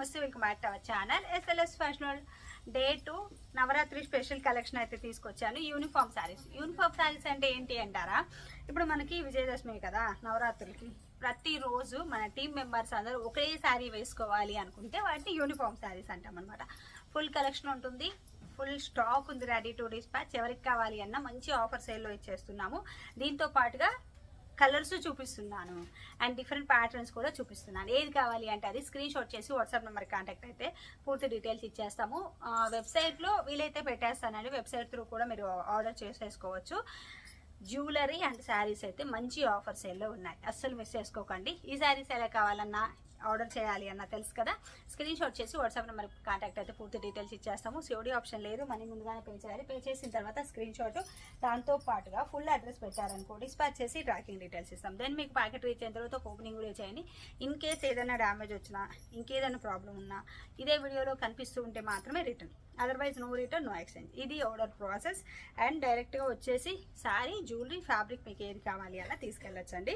నమస్తే welcome back to our channel SLS fashional day two Navratri special collection అయితే తీసుకొచ్చాను. Uniform saris uniform saris అంటే ఏంటి అంటారా? ఇప్పుడు మనకి విజయదశమి కదా నవరాత్రులకి. ప్రతిరోజు మన టీం మెంబర్స్ అందరూ ఒకే శారీ వేసుకోవాలి అనుకుంటే వాటిని యూనిఫామ్ శారీస్ అంటాం అనమాట ఫుల్ కలెక్షన్ ఉంటుంది. ఫుల్ స్టాక్ ఉంది. రెడీ టు డిస్పాచ్ ఎవరికి కావాలి అన్న మంచి ఆఫర్ సేల్లో ఇచ్చేస్తున్నాము. దీంతో పాటుగా కలర్స్ చూపిస్తున్నాను. అండ్ డిఫరెంట్ ప్యాటర్న్స్ కూడా చూపిస్తున్నాను. ఏది కావాలి అంటే అది స్క్రీన్ షాట్ చేసి వాట్సాప్ నెంబర్ కాంటాక్ట్ అయితే పూర్తి డీటెయిల్స్ ఇచ్చేస్తాము. వెబ్సైట్లో వీలైతే పెట్టేస్తానండి. వెబ్సైట్ త్రూ కూడా మీరు ఆర్డర్ చేసేసుకోవచ్చు. జ్యువెలరీ అండ్ శారీస్ అయితే మంచి ఆఫర్స్ ఎల్లో ఉన్నాయి. అస్సలు మిస్ చేసుకోకండి. ఈ శారీస్ ఎలా కావాలన్నా ఆర్డర్ చేయాలి అన్న తెలుసు కదా. స్క్రీన్ షాట్ చేసి వాట్సాప్ నెంబర్ కాంటాక్ట్ అయితే పూర్తి డీటెయిల్స్ ఇచ్చేస్తాము. సిఓడి ఆప్షన్ లేదు మనీ ముందుగానే పే చేయాలి. పే చేసిన తర్వాత స్క్రీన్ షాట్ దాంతో పాటుగా ఫుల్ అడ్రస్ పెట్టారనుకో డిస్పాచ్ చేసి ట్రాకింగ్ డీటెయిల్స్ ఇస్తాం. దెన్ మీకు ప్యాకెట్ రీచ్ అయిన తర్వాత ఓపెనింగ్ కూడా చేయండి. ఇన్ కేస్ ఏదైనా డ్యామేజ్ వచ్చినా ఇంకేదైనా ప్రాబ్లం ఉన్నా ఇదే వీడియోలో కనిపిస్తూ ఉంటే మాత్రమే return. Otherwise no return no exchange ఇది ఆర్డర్ ప్రాసెస్ అండ్ డైరెక్ట్గా వచ్చేసి శారీ జ్యువెలరీ ఫ్యాబ్రిక్ మీకు ఏది కావాలి అలా తీసుకెళ్ళొచ్చండి.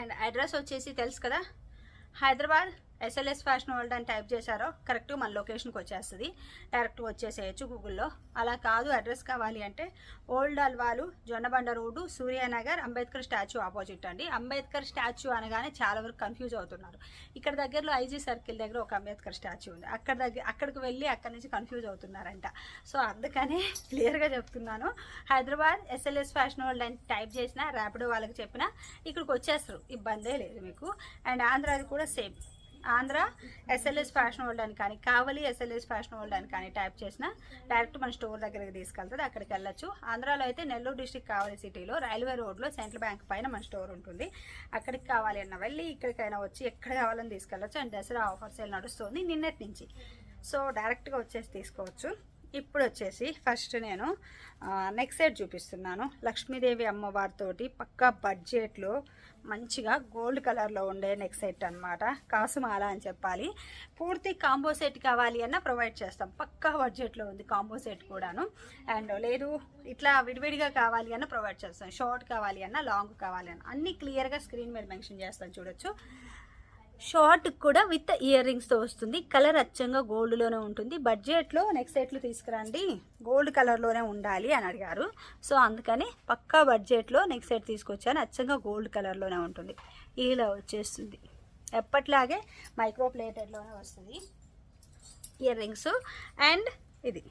అండ్ అడ్రస్ వచ్చేసి తెలుసు కదా? హైదరాబాద్ ఎస్ఎల్ఎస్ ఫ్యాషన్ వరల్డ్ అని టైప్ చేశారో కరెక్ట్ మన లొకేషన్కి వచ్చేస్తుంది. డైరెక్ట్ వచ్చేసేయచ్చు గూగుల్లో అలా కాదు అడ్రస్ కావాలి అంటే old Alwal Jonnabanda road Suryanagar Ambedkar statue opposite అండి. అంబేద్కర్ స్టాచ్యూ అనగానే చాలా వరకు కన్ఫ్యూజ్ అవుతున్నారు. ఇక్కడ దగ్గరలో ఐజీ సర్కిల్ దగ్గర ఒక అంబేద్కర్ స్టాచ్యూ ఉంది. అక్కడ దగ్గర అక్కడికి వెళ్ళి అక్కడి నుంచి కన్ఫ్యూజ్ అవుతున్నారంట. సో అందుకనే క్లియర్గా చెప్తున్నాను. హైదరాబాద్ ఎస్ఎల్ఎస్ ఫ్యాషన్ వరల్డ్ అని టైప్ చేసిన ర్యాపిడో వాళ్ళకి చెప్పినా ఇక్కడికి వచ్చేస్తారు. ఇబ్బందే లేదు మీకు. అండ్ ఆంధ్రాది కూడా same. Andhra SLS fashion world అని కానీ కావలి ఎస్ఎల్ఎస్ ఫ్యాషన్ వరల్డ్ అని కానీ టైప్ చేసిన డైరెక్ట్ మన స్టోర్ దగ్గరికి తీసుకెళ్తుంది. అక్కడికి వెళ్ళొచ్చు. ఆంధ్రాలో అయితే నెల్లూరు డిస్టిక్ కావలి సిటీలో రైల్వే రోడ్లో సెంట్రల్ బ్యాంక్ పైన మన స్టోర్ ఉంటుంది. అక్కడికి కావాలి అన్న వెళ్ళి ఇక్కడికైనా వచ్చి ఎక్కడ కావాలని తీసుకెళ్ళొచ్చు. అండ్ దసరా ఆఫర్ సేల్ నడుస్తుంది నిన్నటి నుంచి. సో డైరెక్ట్గా వచ్చేసి తీసుకోవచ్చు. ఇప్పుడు వచ్చేసి ఫస్ట్ నేను నెక్స్ట్ సైడ్ చూపిస్తున్నాను. లక్ష్మీదేవి అమ్మవారితోటి పక్కా బడ్జెట్లో మంచిగా గోల్డ్ కలర్లో ఉండే నెక్ సెట్ అనమాట కాసుమాల అని చెప్పాలి. పూర్తి కాంబో సెట్ కావాలి అన్న ప్రొవైడ్ చేస్తాం. పక్కా బడ్జెట్లో ఉంది కాంబో సెట్ కూడాను. అండ్ లేదు ఇట్లా విడివిడిగా కావాలి అన్న ప్రొవైడ్ చేస్తాం. షార్ట్ కావాలి అన్న లాంగ్ కావాలి అన్న. అన్ని క్లియర్గా స్క్రీన్ మీద మెన్షన్ చేస్తాను చూడొచ్చు. షార్ట్ కూడా విత్ ఇయర్ రింగ్స్తో వస్తుంది. కలర్ అచ్చంగా గోల్డ్లోనే ఉంటుంది. బడ్జెట్లో నెక్స్ట్ ఎట్లు తీసుకురండి. గోల్డ్ కలర్లోనే ఉండాలి అని అడిగారు. సో అందుకని పక్కా బడ్జెట్లో నెక్స్ట్ సెట్ తీసుకొచ్చాను. అచ్చంగా గోల్డ్ కలర్లోనే ఉంటుంది. ఇలా వచ్చేస్తుంది. ఎప్పట్లాగే మైక్రో ప్లేటెడ్లోనే వస్తుంది. ఇయర్ రింగ్స్ అండ్ ఇది.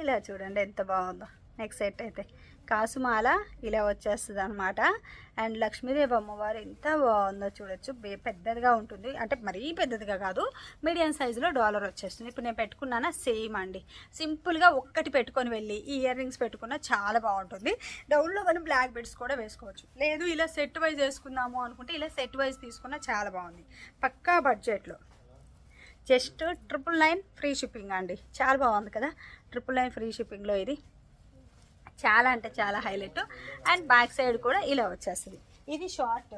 ఇలా చూడండి ఎంత బాగుందో. నెక్స్ట్ సెట్ అయితే. కాసుమాల ఇలా వచ్చేస్తుంది అనమాట అండ్ లక్ష్మీదేవి అమ్మవారు ఎంత బాగుందో చూడొచ్చు. పెద్దదిగా ఉంటుంది. అంటే మరీ పెద్దదిగా కాదు మీడియం సైజులో డాలర్ వచ్చేస్తుంది. ఇప్పుడు నేను పెట్టుకున్నానా? సేమ్ అండి. సింపుల్గా ఒక్కటి పెట్టుకొని వెళ్ళి ఈ ఇయర్ రింగ్స్ పెట్టుకున్నా చాలా బాగుంటుంది. డౌన్లో మనం బ్లాక్ బెడ్స్ కూడా వేసుకోవచ్చు. లేదు ఇలా సెట్ వైజ్ వేసుకుందాము అనుకుంటే ఇలా సెట్ వైజ్ తీసుకున్నా చాలా బాగుంది. పక్కా బడ్జెట్లో. Just triple nine free shipping అండి. చాలా బాగుంది కదా? ట్రిపుల్ నైన్ ఫ్రీ షిప్పింగ్లో ఇది. చాలా అంటే చాలా హైలైట్. అండ్ బ్యాక్ సైడ్ కూడా ఇలా వచ్చేస్తుంది. ఇది షార్ట్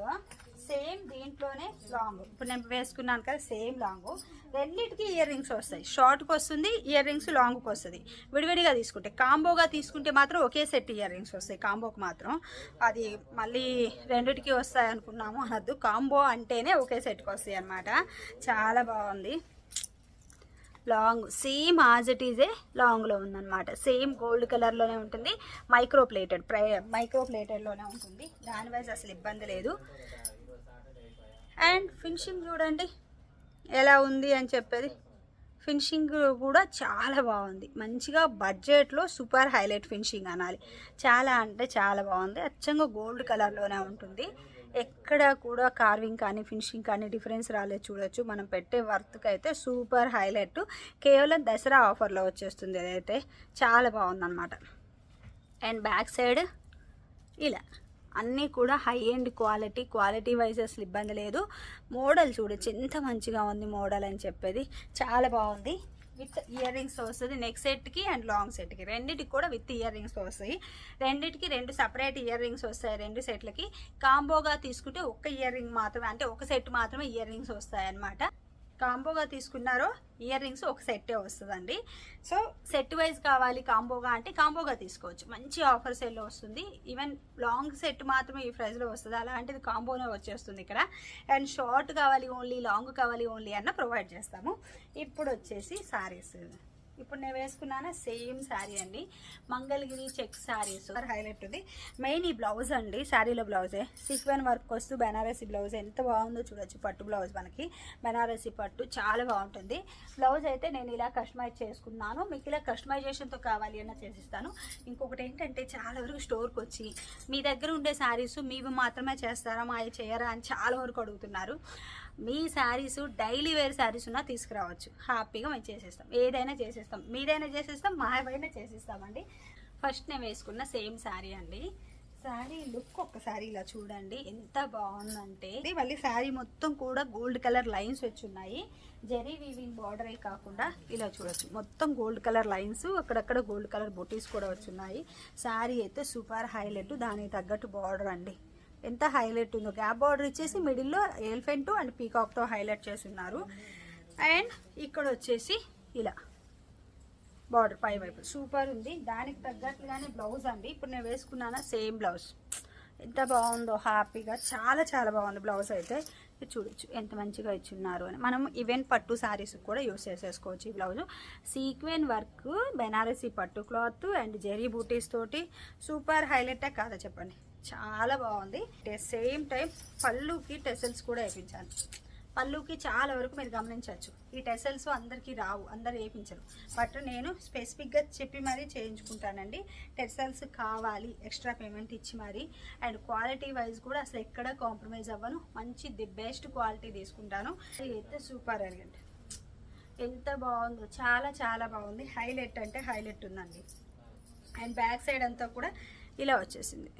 సేమ్ దీంట్లోనే లాంగ్. ఇప్పుడు నేను వేసుకున్నాను కదా సేమ్ లాంగ్. రెండింటికి ఇయర్ రింగ్స్ వస్తాయి. షార్ట్కి వస్తుంది ఇయర్ రింగ్స్ లాంగ్కి వస్తుంది. విడివిడిగా తీసుకుంటే కాంబోగా తీసుకుంటే మాత్రం ఒకే సెట్ ఇయర్ రింగ్స్ వస్తాయి కాంబోకి మాత్రం. అది మళ్ళీ రెండిటికి వస్తాయి అనుకున్నాము అనద్దు. కాంబో అంటేనే ఒకే సెట్కి వస్తాయి అన్నమాట. చాలా బాగుంది. లాంగ్ సేమ్ యాజ్ ఇట్ ఈజే లాంగ్లో ఉందన్నమాట. సేమ్ గోల్డ్ కలర్లోనే ఉంటుంది మైక్రో ప్లేటెడ్ ప్రై మైక్రో ప్లేటెడ్లోనే ఉంటుంది. దాని వైజ్ అసలు ఇబ్బంది లేదు. అండ్ ఫినిషింగ్ చూడండి ఎలా ఉంది అని చెప్పేది. ఫినిషింగ్ కూడా చాలా బాగుంది. మంచిగా బడ్జెట్లో సూపర్ హైలైట్ ఫినిషింగ్ అనాలి. చాలా అంటే చాలా బాగుంది. అచ్చంగా గోల్డ్ కలర్లోనే ఉంటుంది. ఎక్కడ కూడా కార్వింగ్ కానీ ఫినిషింగ్ కానీ డిఫరెన్స్ రాలేదు చూడొచ్చు. మనం పెట్టే వర్త్కి అయితే సూపర్ హైలైట్ కేవలం దసరా ఆఫర్లో వచ్చేస్తుంది అదైతే. చాలా బాగుందన్నమాట. అండ్ బ్యాక్ సైడ్ ఇలా. అన్నీ కూడా high end quality quality wise అసలు ఇబ్బంది లేదు. మోడల్ చూడొచ్చు ఎంత మంచిగా ఉంది మోడల్ అని చెప్పేది. చాలా బాగుంది. విత్ ఇయర్ రింగ్స్ వస్తుంది. నెక్ సెట్కి అండ్ లాంగ్ సెట్కి రెండింటికి కూడా విత్ ఇయర్ రింగ్స్ వస్తాయి. రెండింటికి రెండు సపరేట్ ఇయర్ రింగ్స్ వస్తాయి రెండు సెట్లకి. కాంబోగా తీసుకుంటే ఒక్క ఇయర్ రింగ్ మాత్రమే అంటే ఒక సెట్ మాత్రమే ఇయర్ రింగ్స్ వస్తాయి అన్నమాట కాంబోగా తీసుకున్నారో ఇయర్ రింగ్స్ ఒక సెట్టే వస్తుందండి. సో సెట్ వైజ్ కావాలి కాంబోగా అంటే కాంబోగా తీసుకోవచ్చు. మంచి ఆఫర్ సేల్లో వస్తుంది. ఈవెన్ లాంగ్ సెట్ మాత్రమే ఈ ప్రైస్లో వస్తుంది. అలాంటిది కాంబోనే వచ్చేస్తుంది ఇక్కడ. అండ్ షార్ట్ కావాలి ఓన్లీ లాంగ్ కావాలి ఓన్లీ అన్న ప్రొవైడ్ చేస్తాము. ఇప్పుడు వచ్చేసి సారీస్. ఇప్పుడు నేను వేసుకున్నాను? సేమ్ శారీ అండి. మంగళగిరి చెక్ శారీస్ హైలైట్ ఉంది. మెయిన్ ఈ బ్లౌజ్ అండి. శారీలో బ్లౌజే. సిక్వెన్ వర్క్ వస్తూ బెనారసీ బ్లౌజ్. ఎంత బాగుందో చూడొచ్చు. పట్టు బ్లౌజ్ మనకి. బెనారసీ పట్టు చాలా బాగుంటుంది. బ్లౌజ్ అయితే నేను ఇలా కస్టమైజ్ చేసుకున్నాను. మీకు ఇలా కస్టమైజేషన్తో కావాలి అన్న చేసిస్తాను. ఇంకొకటి ఏంటంటే చాలా వరకు స్టోర్కి వచ్చి మీ దగ్గర ఉండే శారీస్ మీవి మాత్రమే చేస్తారా మావి చేయరా అని చాలా వరకు అడుగుతున్నారు. మీ శారీస్ డైలీ వేర్ శారీస్ ఉన్నా తీసుకురావచ్చు. హ్యాపీగా మేము చేసేస్తాం. ఏదైనా చేసేస్తాం. మీదైనా చేసేస్తాం మావైనా చేసేస్తామండి. ఫస్ట్ నేను వేసుకున్న సేమ్ శారీ అండి. శారీ లుక్ ఒక్కసారి ఇలా చూడండి. ఎంత బాగుందంటే. మళ్ళీ శారీ మొత్తం కూడా గోల్డ్ కలర్ లైన్స్ వచ్చి ఉన్నాయి. జెరీ వీవింగ్ బార్డరే కాకుండా ఇలా చూడొచ్చు. మొత్తం గోల్డ్ కలర్ లైన్స్ అక్కడక్కడ గోల్డ్ కలర్ బొటీస్ కూడా వచ్చున్నాయి శారీ అయితే సూపర్ హైలైట్ దానికి తగ్గట్టు బార్డర్ అండి. ఎంత హైలైట్ ఉందో. గ్యాప్ బార్డర్ ఇచ్చేసి మిడిల్లో ఎలిఫెంట్ అండ్ పీకాక్తో హైలైట్ చేసి ఉన్నారు అండ్ ఇక్కడ వచ్చేసి ఇలా బార్డర్ పై వైపు. సూపర్ ఉంది. దానికి తగ్గట్లుగానే బ్లౌజ్ అండి. ఇప్పుడు నేను వేసుకున్నాను? Same blouse. ఎంత బాగుందో హ్యాపీగా. చాలా చాలా బాగుంది బ్లౌజ్ అయితే. చూడొచ్చు. ఎంత మంచిగా ఇచ్చున్నారు అని. మనం ఈవెన్ పట్టు శారీస్ కూడా యూస్ చేసేసుకోవచ్చు ఈ బ్లౌజ్. సీక్వెన్ వర్క్ బెనారసీ పట్టు క్లాత్ అండ్ జెరీ బూటీస్ తోటి సూపర్ హైలైటే కాదా చెప్పండి? చాలా బాగుంది. సేమ్ టైం పళ్ళుకి టెసల్స్ కూడా వేయించాను పళ్ళుకి చాలా వరకు మీరు గమనించవచ్చు. ఈ టెసల్స్ అందరికీ రావు అందరు వేయించరు బట్ నేను స్పెసిఫిక్గా చెప్పి మరీ చేయించుకుంటానండి. టెసల్స్ కావాలి ఎక్స్ట్రా పేమెంట్ ఇచ్చి మరీ. అండ్ క్వాలిటీ వైజ్ కూడా అసలు ఎక్కడ కాంప్రమైజ్ అవ్వను. మంచి ది బెస్ట్ క్వాలిటీ తీసుకుంటాను. ఇది అయితే సూపర్ అండి ఎంత బాగుందో చాలా చాలా బాగుంది. హైలైట్ అంటే హైలైట్ ఉందండి. అండ్ బ్యాక్ సైడ్ అంతా కూడా ఇలా వచ్చేసింది.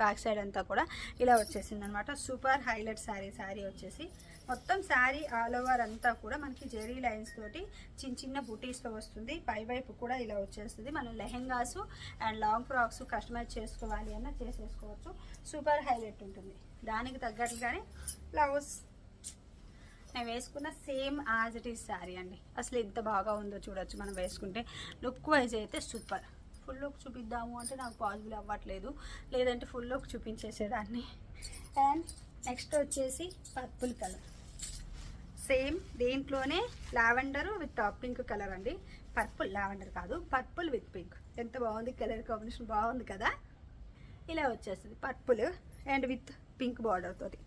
బ్యాక్ సైడ్ అంతా కూడా ఇలా వచ్చేసింది అనమాట సూపర్ హైలైట్ శారీ శారీ వచ్చేసి. మొత్తం శారీ ఆల్ ఓవర్ అంతా కూడా మనకి జెరీ లైన్స్ తోటి చిన్న చిన్న బుటీస్తో వస్తుంది. పై వైపు కూడా ఇలా వచ్చేస్తుంది. మనం lehengas and long frocks customise చేసుకోవాలి అన్న చేసేసుకోవచ్చు. సూపర్ హైలైట్ ఉంటుంది. దానికి తగ్గట్టుగానే బ్లౌజ్. నేను వేసుకున్న same as it is sari అండి. అసలు ఎంత బాగా ఉందో చూడొచ్చు మనం వేసుకుంటే. లుక్ వైజ్ అయితే సూపర్. ఫుల్ లుక్ చూపిద్దాము అంటే నాకు పాసిబుల్ అవ్వట్లేదు. లేదంటే ఫుల్ లుక్ చూపించేసేదాన్ని. అండ్ నెక్స్ట్ వచ్చేసి పర్పుల్ కలర్. సేమ్ దేంట్లోనే లావెండర్ విత్ పింక్ కలర్ అండి. పర్పుల్ లావెండర్ కాదు పర్పుల్ విత్ పింక్. ఎంత బాగుంది కలర్ కాంబినేషన్ బాగుంది కదా? ఇలా వచ్చేస్తుంది purple and with pink border తోటి.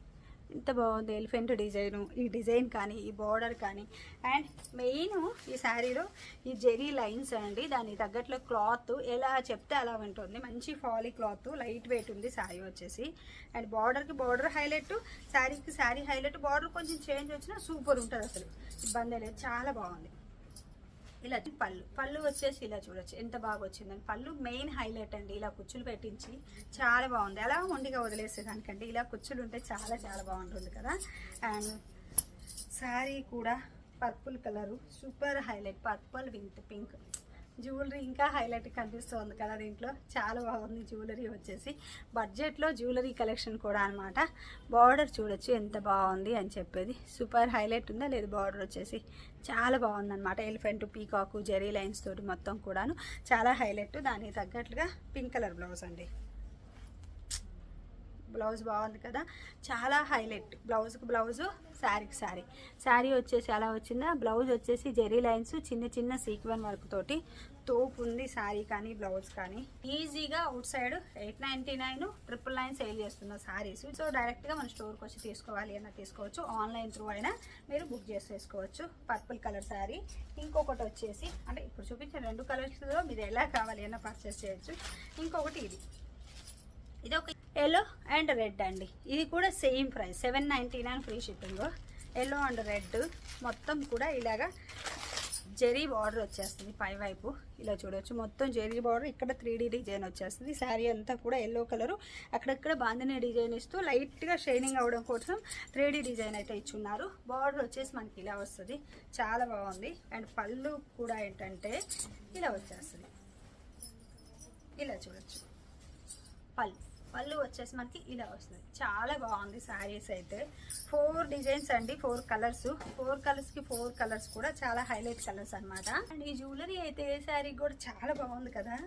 ఎంత బాగుంది ఎలిఫెంట్ డిజైను ఈ డిజైన్ కానీ ఈ బార్డర్ కానీ. అండ్ మెయిన్ ఈ శారీలో ఈ జెరీ లైన్స్ అండి దానికి తగ్గట్లో క్లాత్ ఎలా చెప్తే అలా ఉంటుంది. మంచి ఫాలీ క్లాత్ లైట్ వెయిట్ ఉంది శారీ వచ్చేసి. అండ్ బార్డర్కి బార్డర్ హైలైట్ శారీకి శారీ హైలైట్ బార్డర్ కొంచెం చేంజ్ వచ్చినా సూపర్ ఉంటుంది అసలు ఇబ్బంది లేదు చాలా బాగుంది. ఇలా పళ్ళు. పళ్ళు వచ్చేసి ఇలా చూడొచ్చు. ఎంత బాగా వచ్చిందని. పళ్ళు మెయిన్ హైలైట్ అండి. ఇలా కుచ్చులు పెట్టించి చాలా బాగుంది. అలా మొండిగా వదిలేసేదానికండి. ఇలా కుచ్చులు ఉంటే చాలా చాలా బాగుంటుంది కదా. అండ్ శారీ కూడా purple colour. Super highlight. Purple with pink. Jewellery ఇంకా హైలైట్ కనిపిస్తుంది కదా దీంట్లో. చాలా బాగుంది జ్యువెలరీ వచ్చేసి. బడ్జెట్లో జ్యువెలరీ కలెక్షన్ కూడా అనమాట బార్డర్ చూడొచ్చు ఎంత బాగుంది అని చెప్పేది. సూపర్ హైలైట్ ఉందా లేదు బార్డర్ వచ్చేసి? చాలా బాగుందనమాట ఎలిఫెంట్ పీకాకు జెరీ లైన్స్ తోటి మొత్తం కూడాను. చాలా హైలైట్ దానికి తగ్గట్లుగా పింక్ కలర్ బ్లౌజ్ అండి. బ్లౌజ్ బాగుంది కదా. చాలా హైలైట్. బ్లౌజ్కి బ్లౌజు శారీకి శారీ. శారీ వచ్చేసి అలా వచ్చిందా? బ్లౌజ్ వచ్చేసి జెరీ లైన్స్ చిన్న చిన్న సీక్వెన్ వర్క్ తోటి తోపు ఉంది శారీ కానీ బ్లౌజ్ కానీ. ఈజీగా outside eight ninety nine triple nine sale చేస్తున్న శారీస్. సో డైరెక్ట్గా మన స్టోర్కి వచ్చి తీసుకోవాలి అన్న తీసుకోవచ్చు. ఆన్లైన్ త్రూ అయినా మీరు బుక్ చేసేసుకోవచ్చు. Purple colour sari. ఇంకొకటి వచ్చేసి అంటే ఇప్పుడు చూపించిన రెండు కలర్స్లో మీరు ఎలా కావాలి అన్న పర్చేస్ చేయొచ్చు. ఇంకొకటి ఇది. ఇది ఒక ఎల్లో అండ్ రెడ్ అండి. ఇది కూడా same price seven ninety nine free shipping yellow and red మొత్తం కూడా ఇలాగా జెరీ బార్డర్ వచ్చేస్తుంది పై వైపు. ఇలా చూడొచ్చు. మొత్తం జెరీ బార్డర్ ఇక్కడ త్రీ డిజైన్ వచ్చేస్తుంది. శారీ అంతా కూడా ఎల్లో కలరు అక్కడక్కడ బాందిని డిజైన్ ఇస్తూ లైట్గా షైనింగ్ అవ్వడం కోసం త్రీ డిజైన్ అయితే ఇచ్చున్నారు. బార్డర్ వచ్చేసి మనకి ఇలా వస్తుంది. చాలా బాగుంది. అండ్ పళ్ళు కూడా ఏంటంటే ఇలా వచ్చేస్తుంది. ఇలా చూడొచ్చు. పళ్ళు. పళ్ళు వచ్చేసి మనకి ఇలా వస్తుంది. చాలా బాగుంది శారీస్ అయితే. ఫోర్ డిజైన్స్ అండి ఫోర్ కలర్స్ ఫోర్ కలర్స్కి ఫోర్ కలర్స్ కూడా చాలా హైలైట్ కలర్స్ అన్నమాట. అండ్ ఈ జ్యువెలరీ అయితే ఏ శారీ కూడా చాలా బాగుంది కదా.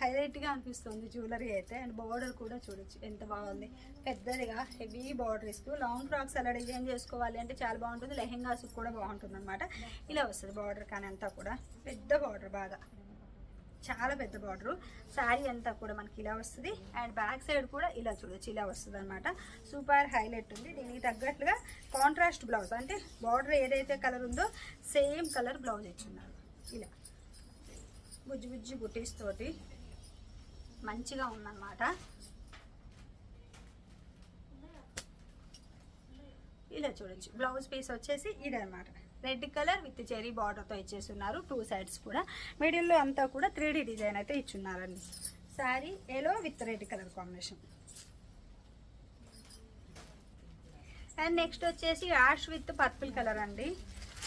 హైలైట్గా అనిపిస్తుంది జ్యువెలరీ అయితే. అండ్ బార్డర్ కూడా చూడొచ్చు ఎంత బాగుంది. పెద్దదిగా హెవీ బార్డర్ ఇస్తూ లాంగ్ ఫ్రాక్స్ అలా డిజైన్ చేసుకోవాలి అంటే చాలా బాగుంటుంది. లెహెంగాస్ కూడా బాగుంటుంది అనమాట ఇలా వస్తుంది బార్డర్ కానీ అంతా కూడా. పెద్ద బార్డర్ బాగా. చాలా పెద్ద బార్డర్ శారీ అంతా కూడా మనకి ఇలా వస్తుంది. అండ్ బ్యాక్ సైడ్ కూడా ఇలా చూడొచ్చు. ఇలా వస్తుంది అనమాట సూపర్ హైలైట్ ఉంది. దీనికి తగ్గట్లుగా కాంట్రాస్ట్ బ్లౌజ్ అంటే బార్డర్ ఏదైతే కలర్ ఉందో సేమ్ కలర్ బ్లౌజ్ ఇచ్చున్నారు. ఇలా. బుజ్జి బుజ్జి బుటీస్ తోటి మంచిగా ఉందన్నమాట. ఇలా చూడొచ్చు. బ్లౌజ్ పీస్ వచ్చేసి ఇదనమాట రెడ్ కలర్ విత్ చెరీ బార్డర్తో ఇచ్చేస్తున్నారు. టూ సైడ్స్ కూడా. మిడిల్లో అంతా కూడా త్రీ డిజైన్ అయితే ఇచ్చున్నారండి. Sari yellow with red colour combination. And next వచ్చేసి యాష్ విత్ పర్పుల్ కలర్ అండి.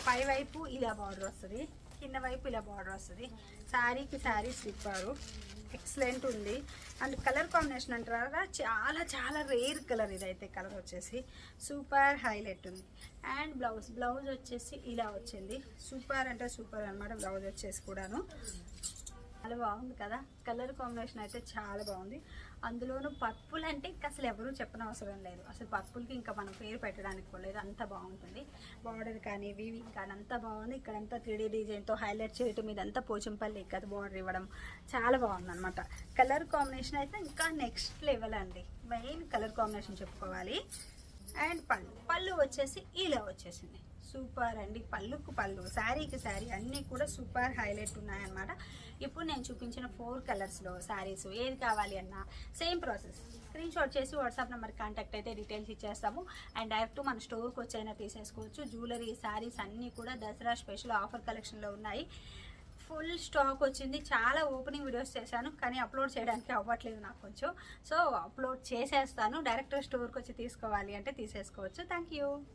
పై వైపు ఇలా బార్డర్ వస్తుంది. కింద వైపు ఇలా బార్డర్ వస్తుంది. శారీకి శారీ స్లిప్పారు ఎక్సలెంట్ ఉంది. అండ్ కలర్ కాంబినేషన్ అంటారా చాలా చాలా రేర్ కలర్ ఇదైతే కలర్ వచ్చేసి. సూపర్ హైలైట్ ఉంది. అండ్ బ్లౌజ్ బ్లౌజ్ వచ్చేసి ఇలా వచ్చింది. సూపర్ అంటే సూపర్ అన్నమాట బ్లౌజ్ వచ్చేసి కూడాను. చాలా బాగుంది కదా. కలర్ కాంబినేషన్ అయితే చాలా బాగుంది. అందులోనూ పర్పుల్ అంటే ఇంకా అసలు ఎవరూ చెప్పనవసరం లేదు. అసలు పర్పుల్కి ఇంకా మనం పేరు పెట్టడానికి కూడా లేదు. అంత బాగుంటుంది. బార్డర్ కానీ వీవింగ్ కానీ అంత బాగుంది. ఇక్కడంతా త్రీ డిజైన్తో హైలైట్ చేయటం ఇదంతా పోచంపల్లి కదా బార్డర్ ఇవ్వడం చాలా బాగుంది అనమాట కలర్ కాంబినేషన్ అయితే ఇంకా నెక్స్ట్ లెవెల్ అండి. మెయిన్ కలర్ కాంబినేషన్ చెప్పుకోవాలి. అండ్ పళ్ళు. పళ్ళు వచ్చేసి ఇలా వచ్చేసింది. సూపర్ అండి. పళ్ళుకు పళ్ళు. శారీకి శారీ. అన్నీ కూడా సూపర్ హైలైట్ ఉన్నాయన్నమాట. ఇప్పుడు నేను చూపించిన ఫోర్ కలర్స్లో శారీస్. ఏది కావాలి అన్నా సేమ్ ప్రాసెస్. స్క్రీన్ షాట్ చేసి వాట్సాప్ నెంబర్ కాంటాక్ట్ అయితే డీటెయిల్స్ ఇచ్చేస్తాము. అండ్ డైరెక్ట్ మన స్టోర్కి వచ్చైనా తీసేసుకోవచ్చు. జ్యువెలరీ శారీస్ అన్నీ కూడా దసరా స్పెషల్ ఆఫర్ కలెక్షన్లో ఉన్నాయి. ఫుల్ స్టాక్ వచ్చింది. చాలా ఓపెనింగ్ వీడియోస్ చేశాను కానీ అప్లోడ్ చేయడానికి అవ్వట్లేదు నాకు కొంచెం. సో అప్లోడ్ చేసేస్తాను. డైరెక్ట్ స్టోర్కి వచ్చి తీసుకోవాలి అంటే తీసేసుకోవచ్చు. Thank you